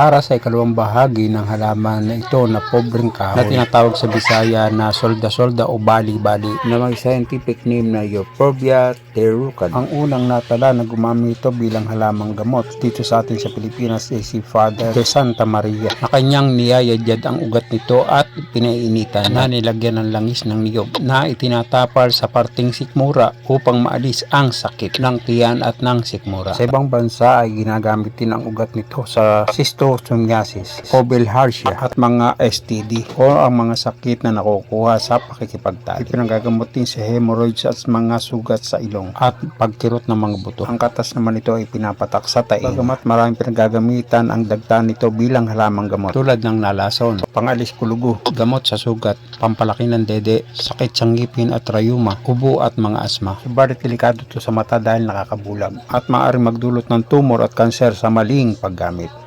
para sa ikalawang bahagi ng halaman na ito na pobreng kahoy na tinatawag sa Bisaya na solda-solda o bali-bali na may scientific name na Euphorbia terucan. Ang unang natala na gumamit ito bilang halamang gamot dito sa atin sa Pilipinas ay si Father de Santa Maria na kanyang niyayadyad ang ugat nito at pinaiinitan na nilagyan ng langis ng niyog na itinatapal sa parting sikmura upang maalis ang sakit ng tiyan at ng sikmura. Sa ibang bansa ay ginagamit din ang ugat nito sa schistosomiasis o bilharzia at mga STD o ang mga sakit na nakukuha sa pakikipagtali. Pinagagamot din sa hemorrhoids at mga sugat sa ilong at pagkirot ng mga buto. Ang katas naman ito ay pinapatak sa taing. Bagamat maraming pinagagamitan ang dagta nito bilang halamang gamot tulad ng nalason, pangalis kulugo, gamot sa sugat, pampalaki ng dede, sakit sa ngipin at rayuma, ubo at mga asma. Subalit delikado ito sa mata dahil nakakabulag at maaaring magdulot ng tumor at kanser sa maling paggamit.